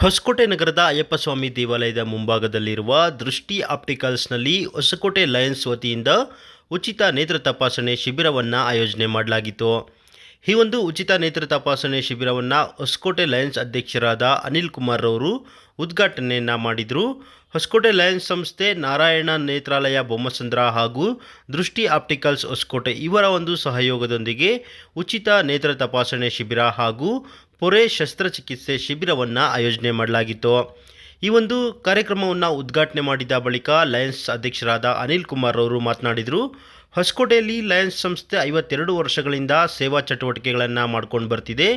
ಹೊಸಕೋಟೆ ನಗರದ ಅಯ್ಯಪ್ಪ ಸ್ವಾಮಿ ದೇವಾಲಯದ ಮುಂಭಾಗದಲ್ಲಿರುವ ದೃಷ್ಟಿ ಆಪ್ಟಿಕಲ್ಸ್ನಲ್ಲಿ ಹೊಸಕೋಟೆ ಲಯನ್ಸ್ ವತಿಯಿಂದ ಉಚಿತ ನೇತ್ರ ತಪಾಸಣೆ ಶಿಬಿರವನ್ನು ಆಯೋಜನೆ ಮಾಡಲಾಗಿತ್ತು. ಈ ಒಂದು ಉಚಿತ ನೇತ್ರ ತಪಾಸಣೆ ಶಿಬಿರವನ್ನು ಹೊಸಕೋಟೆ ಲಯನ್ಸ್ ಅಧ್ಯಕ್ಷರಾದ ಅನಿಲ್ ಕುಮಾರ್ ಅವರು ಉದ್ಘಾಟನೆಯನ್ನು ಮಾಡಿದರು. ಹೊಸಕೋಟೆ ಲಯನ್ಸ್ ಸಂಸ್ಥೆ, ನಾರಾಯಣ ನೇತ್ರಾಲಯ, ಬೊಮ್ಮಸಂದ್ರ ಹಾಗೂ ದೃಷ್ಟಿ ಆಪ್ಟಿಕಲ್ಸ್ ಹೊಸಕೋಟೆ ಇವರ ಒಂದು ಸಹಯೋಗದೊಂದಿಗೆ ಉಚಿತ ನೇತ್ರ ತಪಾಸಣೆ ಶಿಬಿರ ಹಾಗೂ ಪೊರೆ ಶಸ್ತ್ರಚಿಕಿತ್ಸೆ ಶಿಬಿರವನ್ನು ಆಯೋಜನೆ ಮಾಡಲಾಗಿತ್ತು. ಈ ಒಂದು ಕಾರ್ಯಕ್ರಮವನ್ನು ಉದ್ಘಾಟನೆ ಮಾಡಿದ ಬಳಿಕ ಲಯನ್ಸ್ ಅಧ್ಯಕ್ಷರಾದ ಅನಿಲ್ ಕುಮಾರ್ ಅವರು ಮಾತನಾಡಿದರು. ಹೊಸಕೋಟೆಯಲ್ಲಿ ಲಯನ್ಸ್ ಸಂಸ್ಥೆ ಐವತ್ತೆರಡು ವರ್ಷಗಳಿಂದ ಸೇವಾ ಚಟುವಟಿಕೆಗಳನ್ನು ಮಾಡ್ಕೊಂಡು ಬರ್ತಿದೆ.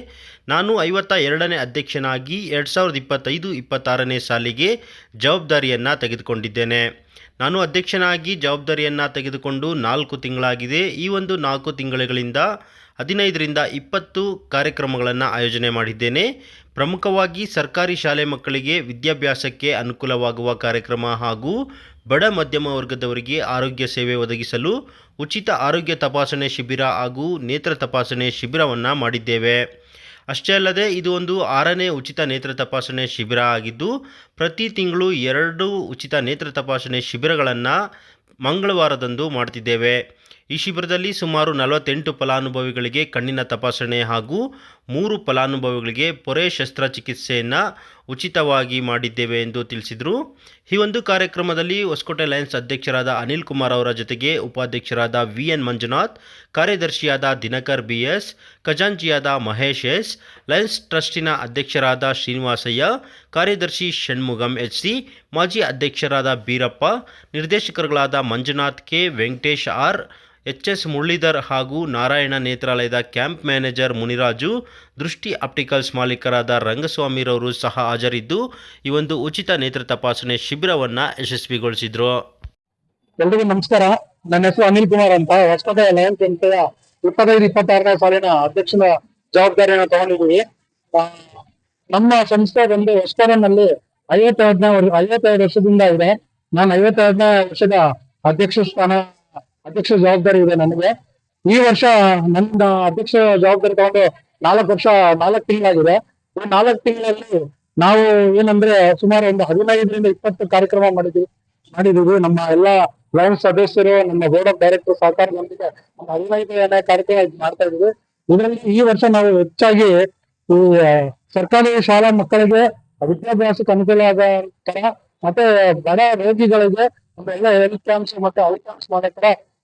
ನಾನು ಐವತ್ತ ಎರಡನೇ ಅಧ್ಯಕ್ಷನಾಗಿ ಎರಡು ಸಾವಿರದ ಇಪ್ಪತ್ತೈದು ಇಪ್ಪತ್ತಾರನೇ ಸಾಲಿಗೆ ಜವಾಬ್ದಾರಿಯನ್ನು ತೆಗೆದುಕೊಂಡಿದ್ದೇನೆ. ನಾನು ಅಧ್ಯಕ್ಷನಾಗಿ ಜವಾಬ್ದಾರಿಯನ್ನು ತೆಗೆದುಕೊಂಡು ನಾಲ್ಕು ತಿಂಗಳಾಗಿದೆ. ಈ ಒಂದು ನಾಲ್ಕು ತಿಂಗಳುಗಳಿಂದ ಹದಿನೈದರಿಂದ ಇಪ್ಪತ್ತು ಕಾರ್ಯಕ್ರಮಗಳನ್ನು ಆಯೋಜನೆ ಮಾಡಿದ್ದೇನೆ. ಪ್ರಮುಖವಾಗಿ ಸರ್ಕಾರಿ ಶಾಲೆ ಮಕ್ಕಳಿಗೆ ವಿದ್ಯಾಭ್ಯಾಸಕ್ಕೆ ಅನುಕೂಲವಾಗುವ ಕಾರ್ಯಕ್ರಮ ಹಾಗೂ ಬಡ ಮಧ್ಯಮ ವರ್ಗದವರಿಗೆ ಆರೋಗ್ಯ ಸೇವೆ ಒದಗಿಸಲು ಉಚಿತ ಆರೋಗ್ಯ ತಪಾಸಣೆ ಶಿಬಿರ ಹಾಗೂ ನೇತ್ರ ತಪಾಸಣೆ ಶಿಬಿರವನ್ನು ಮಾಡಿದ್ದೇವೆ. ಅಷ್ಟೇ ಅಲ್ಲದೆ ಇದು ಒಂದು ಆರನೇ ಉಚಿತ ನೇತ್ರ ತಪಾಸಣೆ ಶಿಬಿರ ಆಗಿದ್ದು, ಪ್ರತಿ ತಿಂಗಳು ಎರಡು ಉಚಿತ ನೇತ್ರ ತಪಾಸಣೆ ಶಿಬಿರಗಳನ್ನು ಮಂಗಳವಾರದಂದು ಮಾಡ್ತಿದ್ದೇವೆ. ಈ ಶಿಬಿರದಲ್ಲಿ ಸುಮಾರು ನಲವತ್ತೆಂಟು ಫಲಾನುಭವಿಗಳಿಗೆ ಕಣ್ಣಿನ ತಪಾಸಣೆ ಹಾಗೂ ಮೂರು ಫಲಾನುಭವಿಗಳಿಗೆ ಪೊರೆ ಶಸ್ತ್ರಚಿಕಿತ್ಸೆಯನ್ನು ಉಚಿತವಾಗಿ ಮಾಡಿದ್ದೇವೆ ಎಂದು ತಿಳಿಸಿದರು. ಈ ಒಂದು ಕಾರ್ಯಕ್ರಮದಲ್ಲಿ ಹೊಸಕೋಟೆ ಲಯನ್ಸ್ ಅಧ್ಯಕ್ಷರಾದ ಅನಿಲ್ ಕುಮಾರ್ ಅವರ ಜೊತೆಗೆ ಉಪಾಧ್ಯಕ್ಷರಾದ ವಿ ಎನ್ ಮಂಜುನಾಥ್, ಕಾರ್ಯದರ್ಶಿಯಾದ ದಿನಕರ್ ಬಿ ಎಸ್ ಖಜಾಂಜಿಯಾದ ಮಹೇಶ್ ಎಸ್, ಲಯನ್ಸ್ ಟ್ರಸ್ಟಿನ ಅಧ್ಯಕ್ಷರಾದ ಶ್ರೀನಿವಾಸಯ್ಯ, ಕಾರ್ಯದರ್ಶಿ ಷಣ್ಮುಗಂ ಎಚ್ ಸಿ, ಮಾಜಿ ಅಧ್ಯಕ್ಷರಾದ Beerappa, ನಿರ್ದೇಶಕರುಗಳಾದ Manjunath K, Venkatesh R H S Muralidhar ಹಾಗೂ Narayana ನೇತ್ರಾಲಯದ camp manager Muniraju, Drishti Opticals ಮಾಲೀಕರಾದ ರಂಗಸ್ವಾಮಿರವರು ಸಹ ಹಾಜರಿದ್ದು, ಈ ಒಂದು ಉಚಿತ ನೇತ್ರ ತಪಾಸಣೆ ಶಿಬಿರವನ್ನು ಯಶಸ್ವಿಗೊಳಿಸಿದರು. ಎಲ್ರಿಗೂ ನಮಸ್ಕಾರ. ನನ್ನ ಹೆಸರು ಅನಿಲ್ ಕುಮಾರ್ ಅಂತ. ಹೊಸಕೋಟೆ ಲಯನ್ ಸಂಸ್ಥೆಯ ಇಪ್ಪತ್ತೈದು, ಇಪ್ಪತ್ತಾರನೇ ಸಾಲಿನ ಅಧ್ಯಕ್ಷನ ಜವಾಬ್ದಾರಿಯನ್ನು ತಗೊಂಡಿದ್ದೀವಿ ನಮ್ಮ ಸಂಸ್ಥೆ ಬಂದು ಹೊಸಕೋಟೆನಲ್ಲಿ ಐವತ್ತೆರಡನೇ ಐವತ್ತೈದು ವರ್ಷದಿಂದ ಇದೆ. ನಾನು ಐವತ್ತೆರಡನೇ ವರ್ಷದ ಅಧ್ಯಕ್ಷ ಸ್ಥಾನ ಅಧ್ಯಕ್ಷ ಜವಾಬ್ದಾರಿ ಇದೆ ನನಗೆ. ಈ ವರ್ಷ ನನ್ನ ಅಧ್ಯಕ್ಷ ಜವಾಬ್ದಾರಿ ತಗೊಂಡು ನಾಲ್ಕು ವರ್ಷ, ನಾಲ್ಕು ತಿಂಗಳಾಗಿದೆ. ಈ ನಾಲ್ಕು ತಿಂಗಳಲ್ಲಿ ನಾವು ಏನಂದ್ರೆ ಸುಮಾರು ಒಂದು ಹದಿನೈದರಿಂದ ಇಪ್ಪತ್ತು ಕಾರ್ಯಕ್ರಮ ಮಾಡಿದ್ವಿ. ಮಾಡಿದೀವಿ. ನಮ್ಮ ಎಲ್ಲಾ ಲೈನ್ ಸದಸ್ಯರು, ನಮ್ಮ ಬೋರ್ಡ್ ಆಫ್ ಡೈರೆಕ್ಟರ್ ಸಹಕಾರದೊಂದಿಗೆ ಒಂದು ಏನೇ ಕಾರ್ಯಕ್ರಮ ಮಾಡ್ತಾ ಇದ್ವಿ. ಇದರಲ್ಲಿ ಈ ವರ್ಷ ನಾವು ಹೆಚ್ಚಾಗಿ ಈ ಸರ್ಕಾರಿ ಶಾಲಾ ಮಕ್ಕಳಿಗೆ ವಿದ್ಯಾಭ್ಯಾಸಕ್ಕೆ ಅನುಕೂಲ ಆದ ಮತ್ತೆ ಬಡ ರೋಗಿಗಳಿಗೆ ಎಲ್ಲ ಹೆಲ್ತ್ ಕ್ಯಾಂಪ್ಸ್ ಮತ್ತೆ ಔಟ್ ಕ್ಯಾಂಪ್ಸ್ ಮಾಡೋ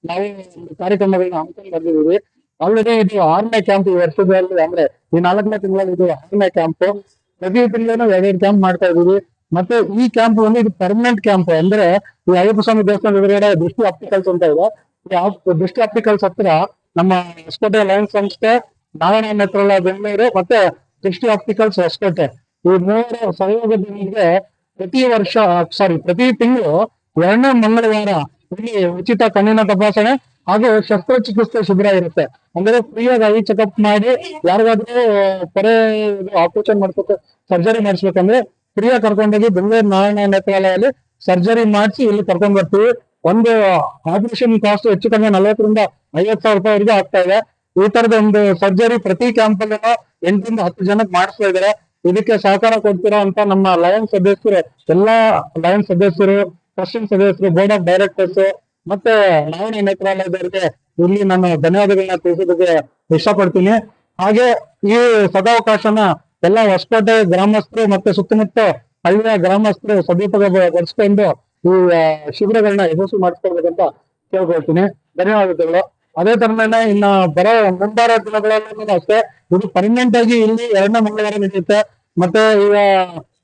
ನಾವು ಒಂದು ಕಾರ್ಯಕ್ರಮಗಳನ್ನ ಹಮ್ಮಿಕೊಂಡು ಬಂದಿದ್ದೀವಿ. ಆಲ್ರೆಡಿ ಇದು ಆರನೇ ಕ್ಯಾಂಪ್ ಈ ವರ್ಷದಲ್ಲಿ ಅಂದ್ರೆ ಈ ನಾಲ್ಕನೇ ತಿಂಗಳಲ್ಲಿ ಇದು ಆರನೇ ಕ್ಯಾಂಪ್ ಪ್ರತಿ ತಿಂಗಳೂ ಎರಡೆರಡು ಕ್ಯಾಂಪ್ ಮಾಡ್ತಾ ಇದೀವಿ ಮತ್ತೆ ಈ ಕ್ಯಾಂಪ್ ಒಂದು ಇದು ಪರ್ಮನೆಂಟ್ ಕ್ಯಾಂಪ್ ಅಂದ್ರೆ ಈ ಅಯ್ಯಪ್ಪ ಸ್ವಾಮಿ ದೇವಸ್ಥಾನ ಎದುರುಗಡೆ ದೃಷ್ಟಿ ಆಪ್ಟಿಕಲ್ಸ್ ಅಂತ ಇದೆ. ದೃಷ್ಟಿ ಆಪ್ಟಿಕಲ್ಸ್ ಹತ್ರ ನಮ್ಮ ಹೊಸಕೋಟೆ ಲಯನ್ಸ್ ಸಂಸ್ಥೆ, ನಾರಾಯಣ ನೇತ್ರಾಲಯ, ಬೆಂಗಳೂರು ಮತ್ತೆ ದೃಷ್ಟಿ ಆಪ್ಟಿಕಲ್ಸ್ ಹೊಸಕೋಟೆ. ಈ ಮೂವರ ಸಹಯೋಗದೊಂದಿಗೆ ಪ್ರತಿ ವರ್ಷ ಸಾರಿ ಪ್ರತಿ ತಿಂಗಳು ಎರಡನೇ ಮಂಗಳವಾರ ಉಚಿತ ಕಣ್ಣಿನ ತಪಾಸಣೆ ಹಾಗೂ ಶಸ್ತ್ರಚಿಕಿತ್ಸೆ ಶಿಬಿರ ಇರುತ್ತೆ. ಅಂದ್ರೆ ಫ್ರೀಯಾಗಿ ಐ ಚೆಕಪ್ ಮಾಡಿ ಯಾರಿಗಾದ್ರೂ ಪರೆ ಆಪರೇಷನ್ ಮಾಡ್ಬೇಕು ಸರ್ಜರಿ ಮಾಡಿಸ್ಬೇಕಂದ್ರೆ ಫ್ರೀಯಾಗಿ ಕರ್ಕೊಂಡೋಗಿ ಬೆಂಗಳೂರು ನಾರಾಯಣ ನೇತ್ರಾಲಯಲ್ಲಿ ಸರ್ಜರಿ ಮಾಡಿಸಿ ಇಲ್ಲಿ ಕರ್ಕೊಂಡ್ ಬರ್ತೀವಿ. ಒಂದು ಆಪರೇಷನ್ ಕಾಸ್ಟ್ ಹೆಚ್ಚು ಕಮ್ಮಿ ನಲವತ್ತರಿಂದ ಐವತ್ ಸಾವಿರ ರೂಪಾಯಿವರೆಗೂ ಆಗ್ತಾ ಇದೆ. ಈ ತರದ ಒಂದು ಸರ್ಜರಿ ಪ್ರತಿ ಕ್ಯಾಂಪ್ ಅಲ್ಲಿ ಎಂಟರಿಂದ ಹತ್ತು ಜನಕ್ಕೆ ಮಾಡಿಸ್ತಾ ಇದಾರೆ ಇದಕ್ಕೆ ಸಹಕಾರ ಕೊಡ್ತೀರಾ ಅಂತ ನಮ್ಮ ಲಯನ್ ಸದಸ್ಯರು, ಎಲ್ಲಾ ಲಯನ್ಸ್ ಸದಸ್ಯರು ಟ್ರಸ್ಟಿಂಗ್ ಸದಸ್ಯರು ಬೋರ್ಡ್ ಆಫ್ ಡೈರೆಕ್ಟರ್ಸ್ ಮತ್ತೆ ಲಾವಣಿ ನೇತ್ರಾಲಯದವರಿಗೆ ಇಲ್ಲಿ ನಾನು ಧನ್ಯವಾದಗಳನ್ನ ತಿಳಿಸೋದಕ್ಕೆ ಇಷ್ಟಪಡ್ತೀನಿ. ಹಾಗೆ ಈ ಸದಾವಕಾಶನ ಎಲ್ಲ ಹೊಸಕೋಟೆ ಗ್ರಾಮಸ್ಥರು ಮತ್ತೆ ಸುತ್ತಮುತ್ತ ಹಳ್ಳಿಯ ಗ್ರಾಮಸ್ಥರು ಸದುಪಯೋಗಪಡಿಸ್ಕೊಂಡು ಈ ಶಿಬಿರಗಳನ್ನ ಯಶಸ್ವಿ ಮಾಡಿಸ್ಕೊಳ್ಬೇಕಂತ ಕೇಳ್ಕೊಳ್ತೀನಿ. ಧನ್ಯವಾದಗಳು. ಅದೇ ತರನೇ ಇನ್ನ ಬರೋ ಮುಂಬಾರ ದಿನಗಳಲ್ಲೂ ಅಷ್ಟೇ, ಇದು ಪರ್ಮನೆಂಟ್ ಆಗಿ ಇಲ್ಲಿ ಎರಡನೇ ಮಂಗಳವಾರ ನಡೆಯುತ್ತೆ. ಮತ್ತೆ ಈಗ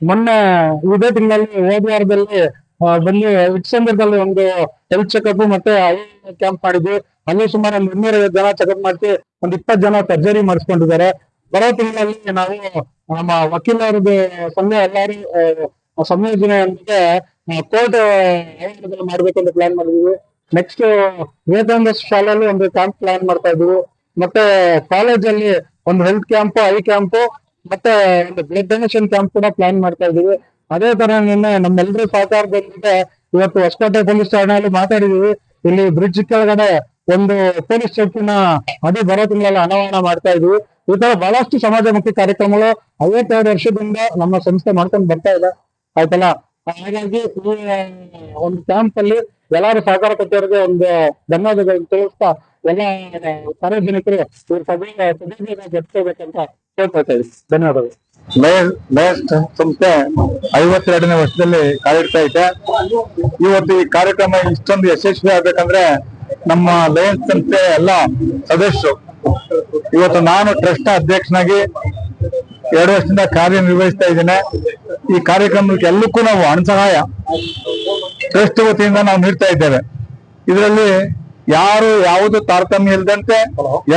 ಮೊನ್ನೆ ಇದೇ ತಿಂಗಳಲ್ಲಿ ಹೋದ ವಾರದಲ್ಲಿ ಬಂದು ಸಂದರ್ಭದಲ್ಲಿ ಒಂದು ಹೆಲ್ತ್ ಚೆಕಪ್ ಮತ್ತೆ ಕ್ಯಾಂಪ್ ಮಾಡಿದ್ವಿ. ಅಲ್ಲಿ ಸುಮಾರು ಒಂದು ಇನ್ನೂರೈವತ್ತು ಜನ ಚೆಕಪ್ ಮಾಡಿಸಿ ಒಂದ್ ಇಪ್ಪತ್ತು ಜನ ಸರ್ಜರಿ ಮಾಡಿಸ್ಕೊಂಡಿದ್ದಾರೆ. ಬರೋ ತಿಂಗಳಲ್ಲಿ ನಾವು ನಮ್ಮ ವಕೀಲರದ್ದು ಸಂಘ ಎಲ್ಲಾರು ಸಂಯೋಜನೆಯೊಂದಿಗೆ ಕೋರ್ಟ್ ಮಾಡ್ಬೇಕು ಅಂತ ಪ್ಲಾನ್ ಮಾಡಿದ್ವಿ. ನೆಕ್ಸ್ಟ್ ವಿವೇಕಾನಂದ ಶಾಲೆಯಲ್ಲಿ ಒಂದು ಕ್ಯಾಂಪ್ ಪ್ಲಾನ್ ಮಾಡ್ತಾ ಇದ್ವಿ. ಮತ್ತೆ ಕಾಲೇಜಲ್ಲಿ ಒಂದು ಹೆಲ್ತ್ ಕ್ಯಾಂಪ್ ಐ ಕ್ಯಾಂಪ್ ಮತ್ತೆ ಒಂದು ಬ್ಲಡ್ ಡೊನೇಷನ್ ಕ್ಯಾಂಪ್ ಕೂಡ ಪ್ಲಾನ್ ಮಾಡ್ತಾ ಇದೀವಿ. ಅದೇ ತರ ನಿನ್ನೆ ನಮ್ಮೆಲ್ಲರೂ ಸಹಕಾರದೊಂದಿಗೆ ಇವತ್ತು ಹೊಸಕೋಟೆ ಪೊಲೀಸ್ ಠಾಣೆಯಲ್ಲಿ ಮಾತಾಡಿದೀವಿ. ಇಲ್ಲಿ ಬ್ರಿಡ್ಜ್ ಕೆಳಗಡೆ ಒಂದು ಪೊಲೀಸ್ ಚೌಕಿನ ಅದೇ ಬರೋ ತಿಂಗಳಲ್ಲಿ ಅನಾವರಣ ಮಾಡ್ತಾ ಇದ್ವಿ. ಈ ತರ ಬಹಳಷ್ಟು ಸಮಾಜಮುಖಿ ಕಾರ್ಯಕ್ರಮಗಳು ಐವತ್ತೆರಡು ವರ್ಷದಿಂದ ನಮ್ಮ ಸಂಸ್ಥೆ ಮಾಡ್ಕೊಂಡು ಬರ್ತಾ ಇದೆ. ಆಯ್ತಲ್ಲ? ಹಾಗಾಗಿ ಈ ಒಂದು ಕ್ಯಾಂಪ್ ಅಲ್ಲಿ ಎಲ್ಲಾರು ಸಹಕಾರ ಕೊಟ್ಟವರಿಗೆ ಒಂದು ಧನ್ಯವಾದಗಳು ತಿಳಿಸ್ತಾ ಎಲ್ಲ ಸಾರ್ವಜನಿಕರು ಸಭೆಗೆ ಜೊತೆಬೇಕಂತ ಕೇಳ್ಕೊಳ್ತಾ ಇದ್ದೀವಿ ಧನ್ಯವಾದಗಳು. ಲಯನ್ಸ್ ಸಂಸ್ಥೆ ಐವತ್ತೆರಡನೇ ವರ್ಷದಲ್ಲಿ ಕಾಲಿಡ್ತಾ ಇದೆ ಇವತ್ತು ಈ ಕಾರ್ಯಕ್ರಮ ಇಷ್ಟೊಂದು ಯಶಸ್ವಿ ಆಗ್ಬೇಕಂದ್ರೆ ನಮ್ಮ ಲಯನ್ಸ್ ಸಂಸ್ಥೆ ಎಲ್ಲ ಸದಸ್ಯರು. ಇವತ್ತು ನಾನು ಟ್ರಸ್ಟ್ ಅಧ್ಯಕ್ಷನಾಗಿ ಎರಡು ವರ್ಷದಿಂದ ಕಾರ್ಯನಿರ್ವಹಿಸ್ತಾ ಇದ್ದೇನೆ. ಈ ಕಾರ್ಯಕ್ರಮಕ್ಕೆ ಎಲ್ಲಕ್ಕೂ ನಾವು ಹಣ ಸಹಾಯ ಟ್ರಸ್ಟ್ ವತಿಯಿಂದ ನಾವು ನೀಡ್ತಾ ಇದ್ದೇವೆ. ಇದರಲ್ಲಿ ಯಾರು ಯಾವುದು ತಾರತಮ್ಯ ಇಲ್ಲದಂತೆ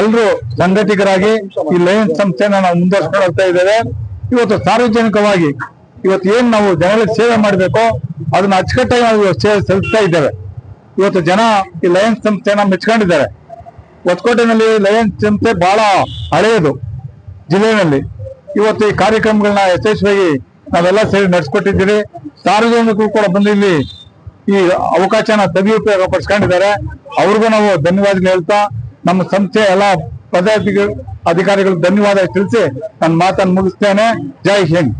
ಎಲ್ಲರೂ ಸಂಘಟಿಗರಾಗಿ ಈ ಲಯನ್ಸ್ ಸಂಸ್ಥೆನ ನಾವು ಮುಂದುವರ್ಸ್ಕೊಂಡು ಹೋಗ್ತಾ ಇದ್ದೇವೆ. ಇವತ್ತು ಸಾರ್ವಜನಿಕವಾಗಿ ಇವತ್ತು ಏನು ನಾವು ಜನಗಳಿಗೆ ಸೇವೆ ಮಾಡಬೇಕೋ ಅದನ್ನ ಅಚ್ಚುಕಟ್ಟಾಗಿ ನಾವು ಸೇವೆ ಸಲ್ಲಿಸ್ತಾ ಇದ್ದೇವೆ. ಇವತ್ತು ಜನ ಈ ಲಯನ್ಸ್ ಸಂಸ್ಥೆನ ಮೆಚ್ಕೊಂಡಿದ್ದಾರೆ. ಹೊಸಕೋಟೆನಲ್ಲಿ ಲಯನ್ಸ್ ಸಂಸ್ಥೆ ಬಹಳ ಹಳೆಯದು ಜಿಲ್ಲೆಯಲ್ಲಿ. ಇವತ್ತು ಈ ಕಾರ್ಯಕ್ರಮಗಳನ್ನ ಯಶಸ್ವಿಯಾಗಿ ನಾವೆಲ್ಲ ಸೇರಿ ನಡೆಸ್ಕೊಟ್ಟಿದ್ದೀರಿ. ಸಾರ್ವಜನಿಕರು ಕೂಡ ಬಂದು ಇಲ್ಲಿ ಈ ಅವಕಾಶನ ಸದುಪಯೋಗ ಪಡಿಸ್ಕೊಂಡಿದ್ದಾರೆ. ಅವ್ರಿಗೂ ನಾವು ಧನ್ಯವಾದಗಳು ಹೇಳ್ತಾ ನಮ್ಮ ಸಂಸ್ಥೆ ಎಲ್ಲ ಪದಾಧಿಕಾರಿಗಳು ಧನ್ಯವಾದ ತಿಳಿಸಿ ನನ್ನ ಮಾತನ್ನು ಮುಗಿಸ್ತೇನೆ. ಜೈ ಹಿಂದ್.